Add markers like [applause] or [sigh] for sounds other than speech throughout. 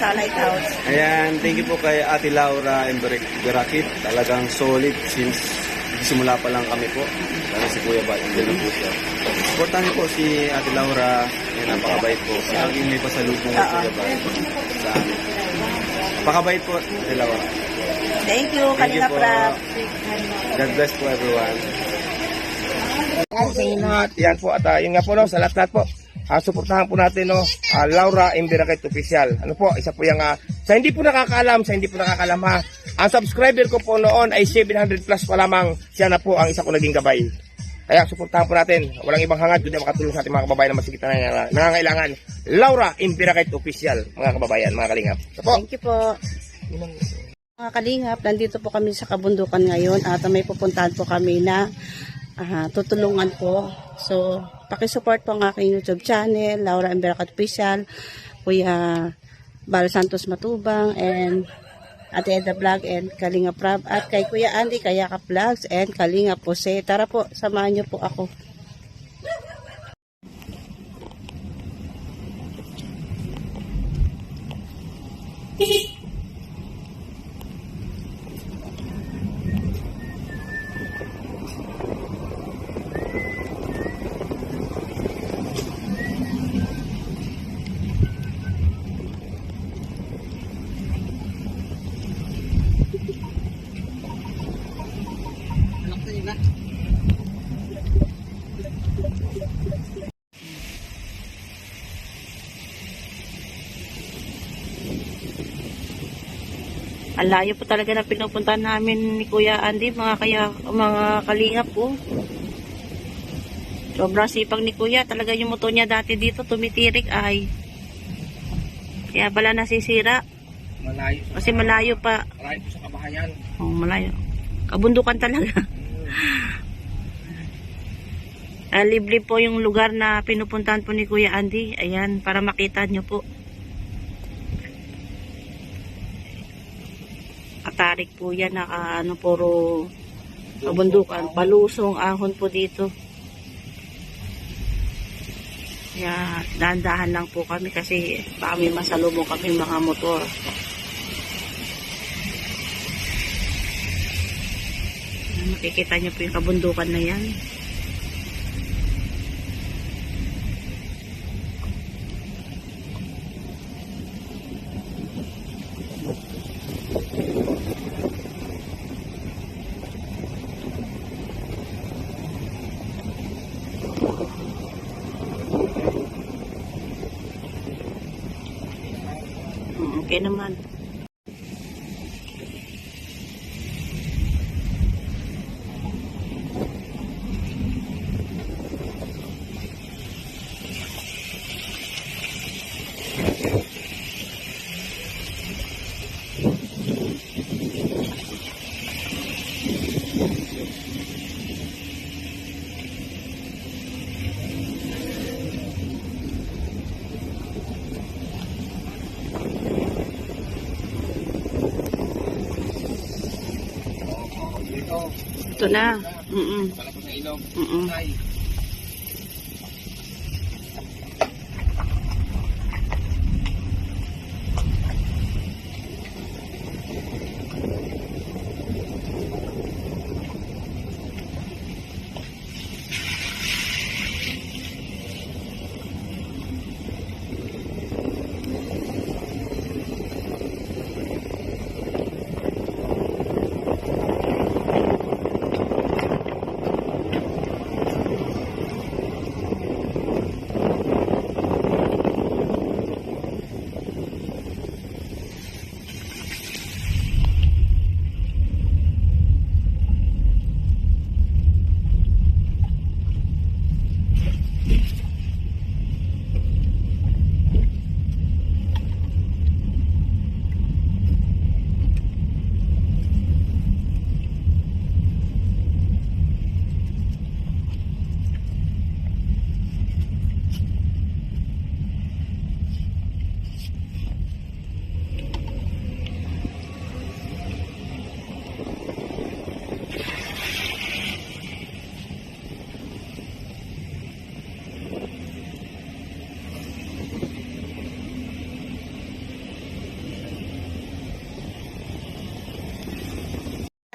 sa Lighthouse. Ayan, thank you po kay Ate Laura and Berakit. Talagang solid since simula pa lang kami po. Lalo si Kuya Bat, andyan na po siya. Supportan niyo po si Ate Laura. Yan, napakabait po. Laging may pasalubong Oo. Kuya Bat sa amin. Napakabait po, Ate Laura. Thank you, Thank you Kalinga po. Prab. God bless po everyone. po. Yan po at uh, yun nga po no, sa lahat-lahat po. Ah, suportahan po natin no, ah, Laura Imbirakit Official. Ano po, isa po yung ah, sa hindi po nakakaalam, sa hindi po nakakaalam ha. Ang subscriber ko po noon ay 700 plus pa lamang. Siya na po ang isa ko naging gabay. Kaya suportahan po natin. Walang ibang hangad kundi makatulong sa ating mga kababayan na masigit na nangangailangan. Laura Imbirakit Official, mga kababayan, mga kalingap. Ito po. Thank you po. Mga kalingap, nandito po kami sa kabundukan ngayon at may pupuntahan po kami na ah, tutulungan po. So, pakisupport po ang aking YouTube channel, Laura Embercat Official, Kuya Bal Santos Matubang, and Ate Eda Vlog and Kalinga Prab, at kay Kuya Andy Kayaka Vlogs and Kalinga Pose. Tara po, samahan niyo po ako. Ang layo po talaga na pinupuntahan namin ni Kuya Andy, mga kaya mga kalingap po. Sobrang sipag ni Kuya. Talaga yung motor niya dati dito tumitirik ay. Kaya pala nasisira. Malayo, Kasi malayo pa. malayo po sa kabahayan. Oh, malayo. Kabundukan talaga. [laughs] Ah, libre po yung lugar na pinupuntahan po ni Kuya Andy. Ayan, para makita nyo po. Katarik po yan, naka ano, puro kabundukan. Palusong, ahon po dito. Kaya, dahan-dahan lang po kami kasi baka may masalubong kami mga motor. Makikita nyo po yung kabundukan na yan. Okay naman. Ito na. Mm-mm. Mm-mm.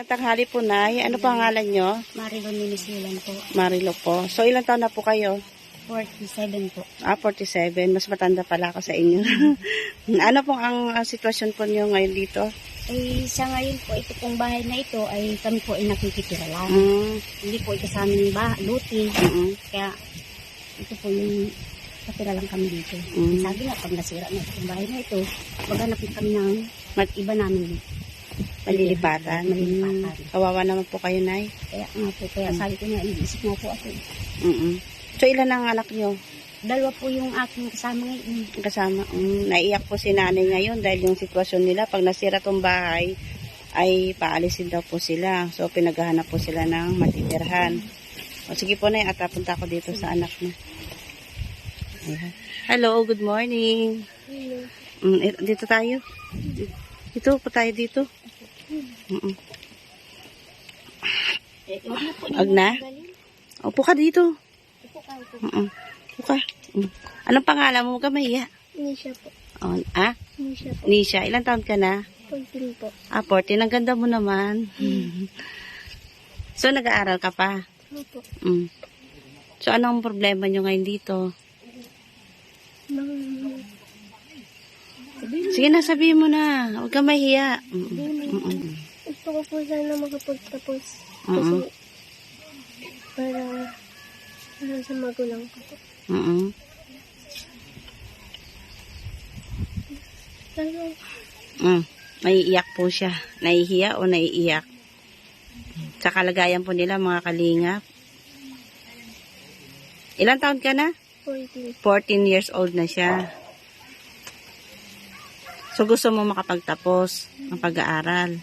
At tanghali po, Nay. Ano po ang ngalan nyo? Marilo Minisilan po. Marilo po. So, ilang taon na po kayo? 47 po. Ah, 47. Mas matanda pala ako sa inyo. [laughs] ano pong ang, ang sitwasyon po niyo ngayon dito? Eh, sa ngayon po, ito pong bahay na ito ay kami po ay nakikitira lang. Mm, Hindi po ito sa aming bah luti. mm, Kaya ito po yung katira lang kami dito. Mm. Sabi nga, pag nasira na itong bahay na ito, maghanap kami ng iba namin malilipatan. Malilipatan. Mm, kawawa naman po kayo, Nay. Kaya nga po, kaya sabi ko nga, iisip nga po ako. Mm So, ilan ang anak nyo? Dalawa po yung aking kasama ngayon. kasama. Mm, naiyak po si nanay ngayon dahil yung sitwasyon nila, pag nasira tong bahay, ay paalisin daw po sila. So, pinaghahanap po sila ng matitirhan. O, sige po na, at punta ko dito sa anak mo. Ayan. Hello, good morning. Mm, eh, dito tayo. Dito po tayo dito. Mm-mm. Eh, wag na? Upo ka dito. Ito ka, ito. Mm-mm. Upo ka. Mm. Anong pangalan mo? Huwag ka mahiya. Nisha po. Oh, ah? Nisha po. Nisha, ilang taon ka na? 14 po. Ah, 14. Ang ganda mo naman. so, nag-aaral ka pa? Opo. Mm. So, anong problema nyo ngayon dito? Sige na, sabihin mo na. Huwag ka mahiya. Mm, mm, mm. Gusto ko po sana makapagtapos. Mm-mm. para, para sa magulang ko po. Mm-mm. Pero, Mm. Naiiyak po siya. Naihiya o naiiyak? Sa kalagayan po nila, mga kalingap. Ilang taon ka na? 14. 14 years old na siya. So, gusto mo makapagtapos ng pag-aaral.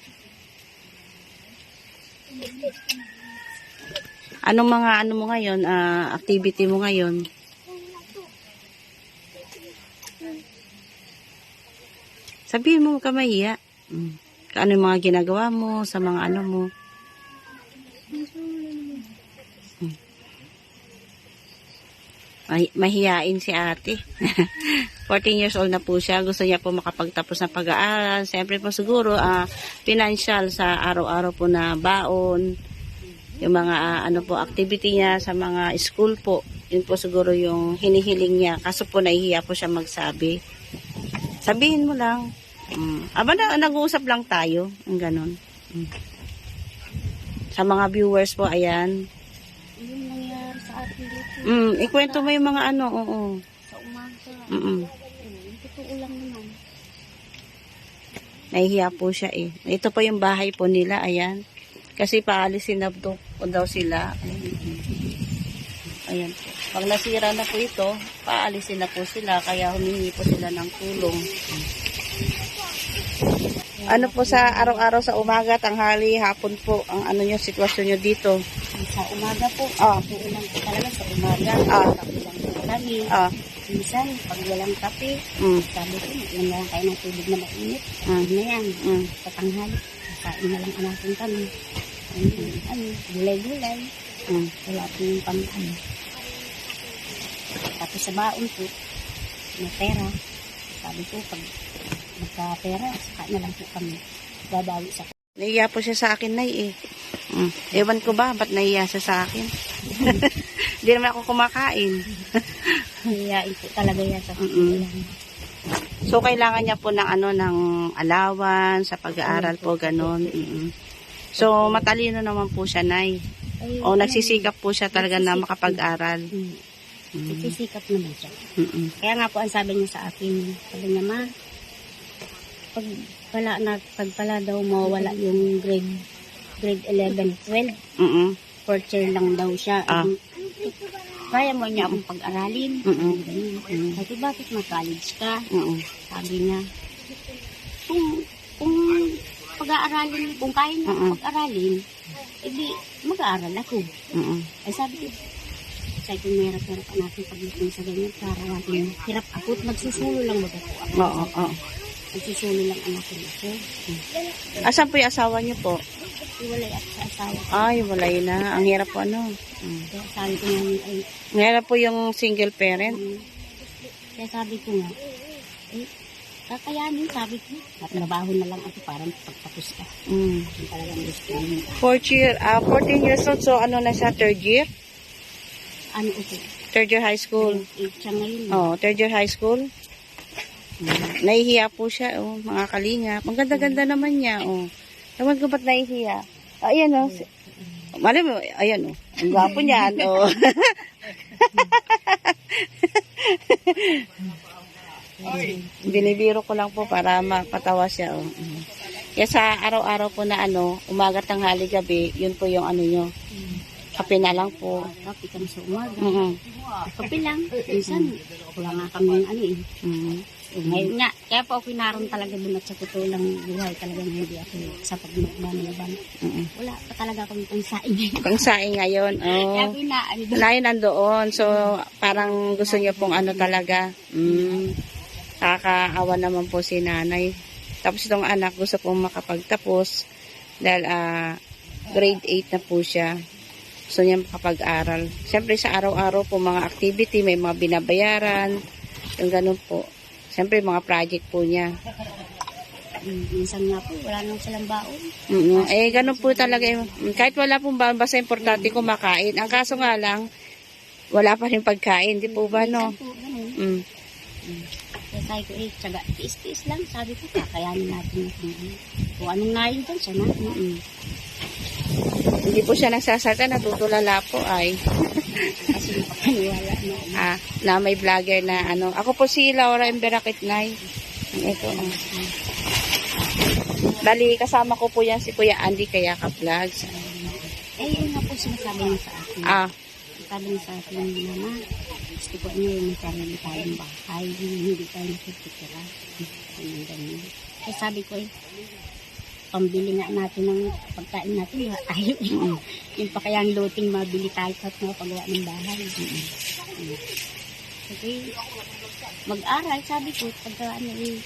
Anong mga ano mo ngayon, ah, activity mo ngayon? Sabihin mo huwag ka mahiya. Mm. Ano yung mga ginagawa mo sa mga ano mo? Mm. Mahi- mahiyain si ate. [laughs] 14 years old na po siya. Gusto niya po makapagtapos ng pag-aaral. Siyempre po siguro, ah, financial sa araw-araw po na baon. Yung mga ah, ano po, activity niya sa mga school po. Yun po siguro yung hinihiling niya. Kaso po nahihiya po siya magsabi. Sabihin mo lang. Mm. Aba na, nag-uusap lang tayo. Ang ganon. Mm. Sa mga viewers po, ayan. yung nangyari sa atin Mm, ikwento mo yung mga ano, oo. sa umaga, yung totoo lang naman. Nahihiya po siya eh. Ito po yung bahay po nila, ayan. Kasi paalisin na po po daw sila. Ayan po. Pag nasira na po ito, paalisin na po sila. Kaya humingi po sila ng tulong. Ano po sa araw-araw sa umaga, tanghali, hapon po, ang ano nyo, sitwasyon nyo dito? Sa umaga po, Ah. lang po talaga umaga. Ah. Kape lang po kami. Ah, Minsan, pag walang kape, mm, sabi ko, na lang kayo ng tubig na mainit. Ah. Ano na yan, mm, sa tanghali. Kain na lang anasin kami. Ano, ano, gulay-gulay. mm. Wala po yung pang-ano. Tapos sa baon po, may pera. Sabi ko, pag magka-pera, saka na lang po kami. Babawi sa Nahiya po siya sa akin, Nay, eh. Mm. Ewan ko ba, ba't nahiya siya sa akin? [laughs] Hindi naman ako kumakain. [laughs] Hiyain po talaga yan sa Mm-mm. So, kailangan niya po ng ano, ng allowance, sa pag-aaral po, ganun. Mm-mm. So, matalino naman po siya, Nay. Ay, O, nagsisikap po siya talaga na makapag-aral. Hmm. Mm. Nagsisikap naman siya. Mm-mm. Kaya nga po ang sabi niya sa akin, sabi niya, ma, pag pala, na, pag pala daw mawala yung grade, grade 11, 12, Mm-mm. fourth year lang daw siya. Ah. Um, kaya mo niya akong pag-aralin. Mm-mm. Ganun. Mm. Sabi, bakit mag-college ka? Mm-mm. Sabi niya, kung, kung pag-aaralin, kung kaya niya Mm-mm. pag-aralin, edi mag-aaral ako. Mm-mm. Ay sabi ko, sabi ko, mahirap-hirap ang aking pagdating sa ganyan para aking hirap ako at magsusulo lang mag ako. Oo, oo. Magsusulo lang ang aking ako. Asan po yung asawa niyo po? Iwalay ako sa asawa. Ay, walay na. Ang hirap po, ano. Mm. Kaya sabi ko nga, ay, Ang hirap po yung single parent. um, kaya sabi ko nga, eh, kakayanin, sabi ko. Matrabaho na lang ako para pagtapos ka. Mm. Yung talagang gusto mo. Fourth year, ah 14 years old, so ano na siya, third year? Ano ito? Third year high school. Eight siya ngayon. Oh, third year high school. Mm. Nahihiya po siya, oh, mga kalingap. Ang ganda-ganda naman niya, oh. Ewan ko ba't nahihiya? Ah, ayan, oh. Si- Mali mo, ayan, oh. Ang gwapo niyan, oh. [laughs] Binibiro ko lang po para mapatawa siya, oh. Mm. Kaya sa araw-araw po na ano, umaga, tanghali, gabi, yun po yung ano nyo. Kape na lang po. Kape kami sa umaga. Mm-mm. Kape lang. Minsan, wala nga kami ano eh. Mm. Ngayon nga, kaya po ako naroon talaga dun at sa totoo lang buhay talagang hindi ako sa pagmamalaban. Mm-mm. Wala pa talaga akong pangsaing. [laughs] Pang saing ngayon, Kaya oh. ako inaano doon. Layo nandoon. So, parang gusto niya pong ano talaga. Mm, kakaawa naman po si nanay. Tapos itong anak gusto pong makapagtapos dahil ah, grade 8 na po siya. Gusto niya makapag-aral. Siyempre sa araw-araw po mga activity, may mga binabayaran. Yung ganun po. Siyempre mga project po niya. Mm, Minsan nga po, wala nang silang baon. mm Eh, ganun po talaga. eh. Kahit wala pong ba, basta importante kumakain. Ang kaso nga lang, wala pa rin pagkain. Di po ba, no? Minsan po, ganun. Mm. Kaya sabi ko, eh, tsaga, tiis-tiis lang. Sabi ko, kakayanin natin kung ano. Kung anong nahin dyan, siya na. Mm. Hindi po siya nagsasalta, natutulala po ay [laughs] ah, na may vlogger na ano. Ako po si Laura Emberakit Nay. Ito. Oh. Bali, kasama ko po yan si Kuya Andy kaya ka vlogs. Eh, yun nga po sinasabi niya sa akin. Ah, Sabi niya sa akin, Mama, gusto ko niyo yung sarili tayong bahay, hindi tayo nakikitira. Ganyan, ganyan. Sabi ko, eh, pambili nga natin ng pagkain natin, wala tayo. Mm. pa kaya ang loting mabili tayo at mapagawa ng bahay. Mm. Okay, mag-aral, sabi ko, pagka ano eh,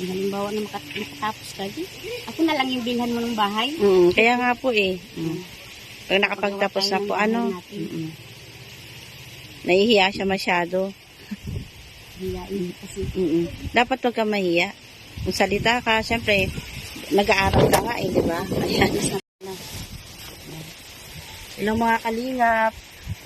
halimbawa na makat- makatapos ka, di, ako na lang yung bilhan mo ng bahay. mm, kaya nga po eh. Mm. Pag nakapagtapos na po, ano, mm nahihiya siya masyado. Hiyain kasi. Mm-mm. Dapat wag ka mahiya. Kung salita ka, syempre, nag-aaral ka nga eh, di ba? Ayan. Hello mga kalingap.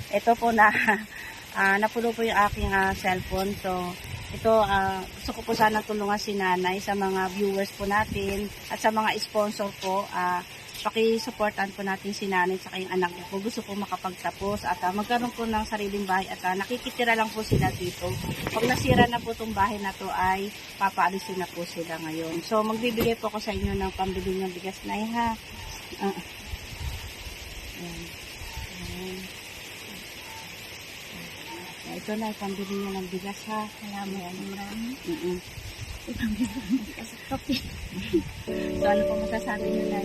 Ito po na, [laughs] ah, napuno po yung aking ah, cellphone. So, ito, ah, gusto ko po sana tulungan si nanay sa mga viewers po natin at sa mga sponsor po. ah, paki-supportan po natin si nanay sa kayong anak niya po. Gusto po makapagtapos at ah, magkaroon po ng sariling bahay at ah, nakikitira lang po sila dito. Pag nasira na po itong bahay na to ay papaalisin na po sila ngayon. So magbibigay po ako sa inyo ng pambili ng bigas na ha. Ah. Ayan. Ayan. Ito na, pambili niyo ng bigas ha. Salamat. Marami. Mm Kasi kape. So ano po masasabi niyo na?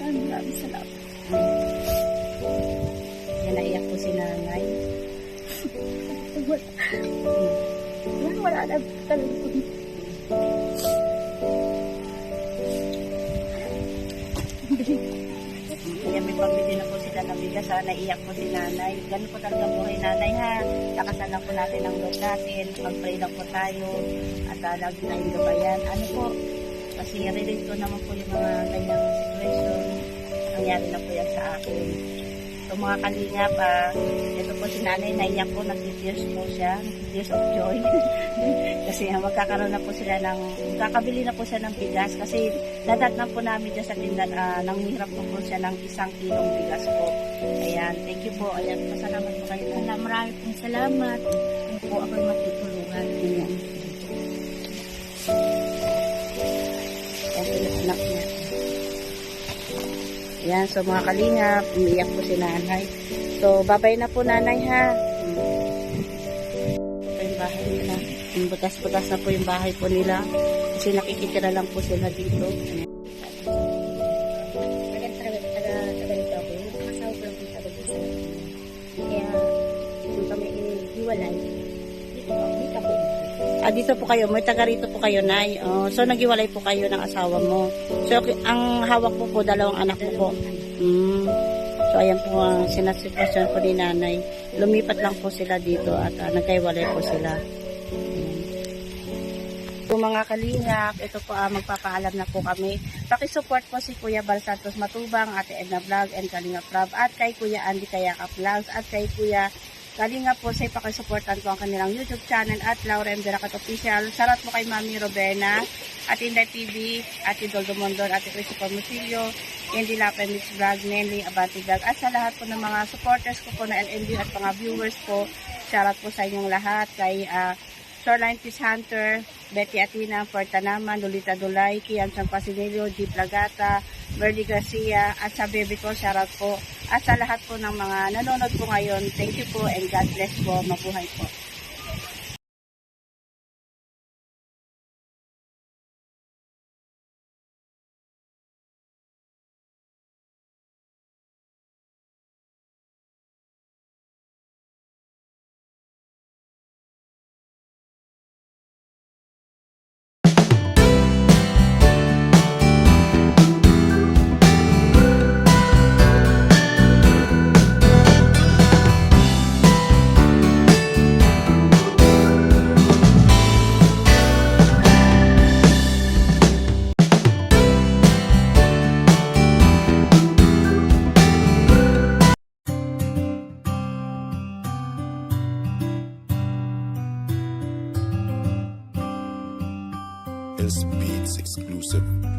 Maraming salamat. Yan, naiyak po si nanay. Wala, wala na talaga. Kaya may pambili na po sila ng bigas ha. Naiyak po si nanay. Ganun po talaga buhay nanay ha. Lakasan lang po natin ang loob natin. Mag-pray lang po tayo. Lagi tayong gabayan. Ano po? Kasi relate ko naman po yung mga ganyang situation. Nangyari na po yan sa akin. So mga kalingap, ah, ito po si nanay, naiyak po, nag-tears po siya, tears of joy. [laughs] kasi ah, magkakaroon na po sila ng, kakabili na po siya ng bigas kasi dadatnan po namin dyan sa tindahan, uh, nanghirap po po siya ng isang kilong bigas po. Ayan, thank you po. Ayan, pasalamat po kayo. Wala, marami pong salamat. Kung po ako matutulungan. Ayan. Ayan anak niya. So mga kalingap, umiyak po si nanay. So, babay na po nanay ha. Ito yung bahay nila. Yung butas-butas na po yung bahay po nila. Kasi nakikitira lang po sila dito. Ayan. Dito po kayo. May taga rito po kayo, Nay. Oh, so, nagiwalay po kayo ng asawa mo. So, ang hawak po po, dalawang anak mo po. Mm. So, ayan po ang sinasitwasyon po ni nanay. Lumipat lang po sila dito at uh, nagkaiwalay po sila. Po mga kalingap, ito po ah, magpapaalam na po kami. Pakisupport po si Kuya Bal Santos Matubang, Ate Edna Vlog and Kalingap Rob at kay Kuya Andy Kayaka Vlogs at kay Kuya Kalingap po sa pakisuportan po ang kanilang YouTube channel at Laura M. Deracat Official. Sarat po kay Mami Robena, at Inday TV, Ate Doldo Mondon, Ate Christopher Musilio, Andy Lapen Mix Vlog, Nelly Abati Vlog at sa lahat po ng mga supporters ko po na LNB at mga viewers po. Shoutout po sa inyong lahat kay ah, Shoreline Fish Hunter, Betty Atina, Puerta Naman, Lolita Dulay, Kian Sampasinilio, Jeep Lagata, Merly Garcia, at sa baby ko, shoutout po. At sa lahat po ng mga nanonood po ngayon, thank you po and God bless po. Mabuhay po.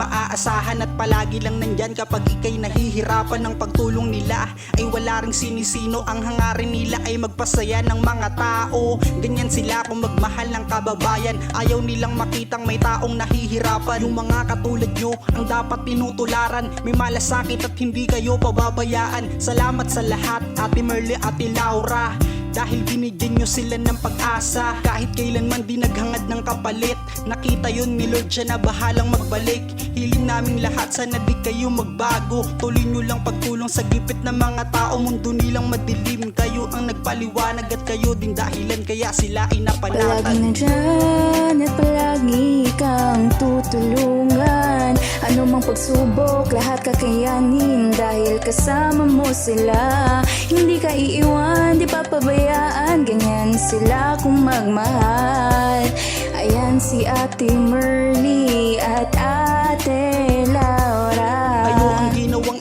maaasahan at palagi lang nandyan kapag ikay nahihirapan ng pagtulong nila. Ay wala ring sinisino ang hangarin nila ay magpasaya ng mga tao. Ganyan sila kung magmahal ng kababayan. Ayaw nilang makitang may taong nahihirapan. Yung mga katulad nyo ang dapat tinutularan. May malasakit at hindi kayo pababayaan. Salamat sa lahat Ate Merle, Ate Laura. Dahil binigyan nyo sila ng pag-asa. Kahit kailanman di naghangad ng kapalit Nakita yun ni Lord siya na bahalang magbalik. Hiling naming lahat sana di kayo magbago. Tuloy nyo lang pagtulong sa gipit ng mga tao. Mundo nilang madilim Kayo ang nagpaliwanag at kayo din dahilan. Kaya sila ay napanatan Palaging nandyan at palagi kang tutulungan. Ano mang pagsubok, lahat kakayanin. Dahil kasama mo sila Hindi ka iiwan, di papabayaan. Ganyan sila kung magmahal Ayan si Ate Merly at Ate ginawang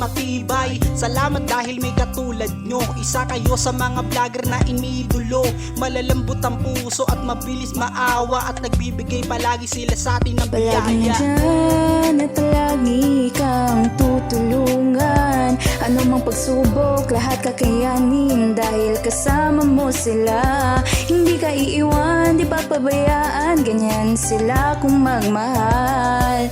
matibay. Salamat dahil may katulad nyo. Isa kayo sa mga vlogger na iniidolo Malalambot ang puso at mabilis maawa At nagbibigay palagi sila sa atin ng biyaya. nandyan at palagi kang tutulungan. Ano mang pagsubok, lahat kakayanin. Dahil kasama mo sila Hindi ka iiwan, di papabayaan Ganyan sila kung magmahal